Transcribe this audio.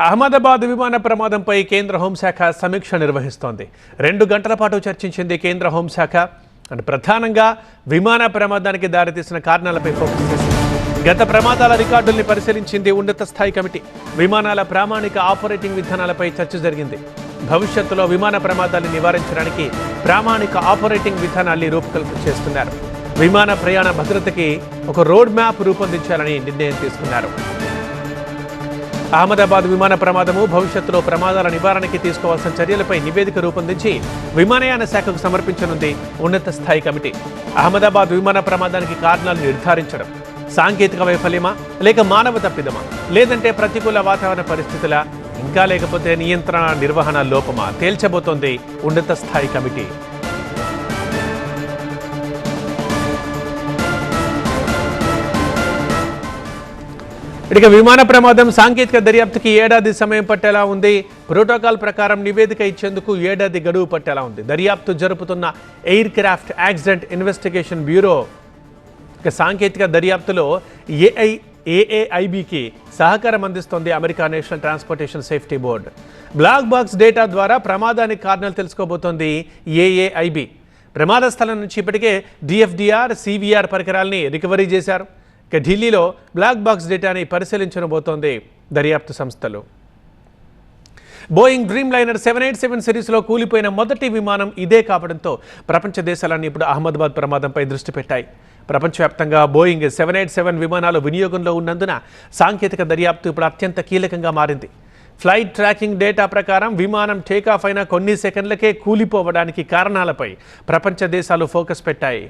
అహ్మదాబాద్ విమాన ప్రమాదంపై కేంద్ర హోంశాఖ సమీక్ష నిర్వహిస్తోంది. రెండు గంటల పాటు చర్చించింది కేంద్ర హోంశాఖ. అండ్ ప్రధానంగా విమాన ప్రమాదానికి దారితీసిన కారణాలపై ఫోకస్ చేసింది. గత ప్రమాదాల రికార్డుల్ని పరిశీలించింది ఉన్నత స్థాయి కమిటీ. విమానాల ప్రామాణిక ఆపరేటింగ్ విధానాలపై చర్చ జరిగింది. భవిష్యత్తులో విమాన ప్రమాదాన్ని నివారించడానికి ప్రామాణిక ఆపరేటింగ్ విధానాల్ని రూపకల్పన చేస్తున్నారు. విమాన ప్రయాణ భద్రతకి ఒక రోడ్ మ్యాప్ రూపొందించాలని నిర్ణయం తీసుకున్నారు. అహ్మదాబాద్ విమాన ప్రమాదము భవిష్యత్తులో ప్రమాదాల నివారణకి తీసుకోవాల్సిన చర్యలపై నివేదిక రూపొందించి విమానయాన శాఖకు సమర్పించనుంది ఉన్నత స్థాయి కమిటీ. అహ్మదాబాద్ విమాన ప్రమాదానికి కారణాలు నిర్ధారించడం సాంకేతిక వైఫల్యమా? లేక మానవ తప్పిదమా? లేదంటే ప్రతికూల వాతావరణ పరిస్థితుల ఇంకా లేకపోతే నియంత్రణ నిర్వహణ లోపమా? తేల్చబోతోంది ఉన్నత స్థాయి కమిటీ. ఇక విమాన ప్రమాదం సాంకేతిక దర్యాప్తుకి ఏడాది సమయం పట్టేలా ఉంది. ప్రోటోకాల్ ప్రకారం నివేదిక ఇచ్చేందుకు ఏడాది గడువు పట్టేలా ఉంది. దర్యాప్తు జరుపుతున్న aircraft accident investigation bureau ఇక సాంకేతిక దర్యాప్తులో ఏఐ ఏఏఐబికి సహకారం అందిస్తోంది America national transportation safety board. Black box data ద్వారా ప్రమాదానికి కారణాలు తెలుసుకోబోతోంది ఏఏఐబి. ప్రమాద స్థలం నుంచి ఇప్పటికే డిఎఫ్డిఆర్ సివిఆర్ పరికరాల్ని రికవరీ చేశారు. ఇక ఢిల్లీలో బ్లాక్ బాక్స్ డేటాని పరిశీలించబోతోంది దర్యాప్తు సంస్థలు. Boeing Dreamliner seven eight seven సిరీస్లో కూలిపోయిన మొదటి విమానం ఇదే కావడంతో ప్రపంచ దేశాలన్నీ ఇప్పుడు అహ్మదాబాద్ ప్రమాదంపై దృష్టి పెట్టాయి. ప్రపంచవ్యాప్తంగా బోయింగ్ సెవెన్ ఎయిట్ సెవెన్ విమానాలు వినియోగంలో ఉన్నందున సాంకేతిక దర్యాప్తు ఇప్పుడు అత్యంత కీలకంగా మారింది. ఫ్లైట్ ట్రాకింగ్ డేటా ప్రకారం విమానం టేకాఫ్ అయిన కొన్ని సెకండ్లకే కూలిపోవడానికి కారణాలపై ప్రపంచ దేశాలు ఫోకస్ పెట్టాయి.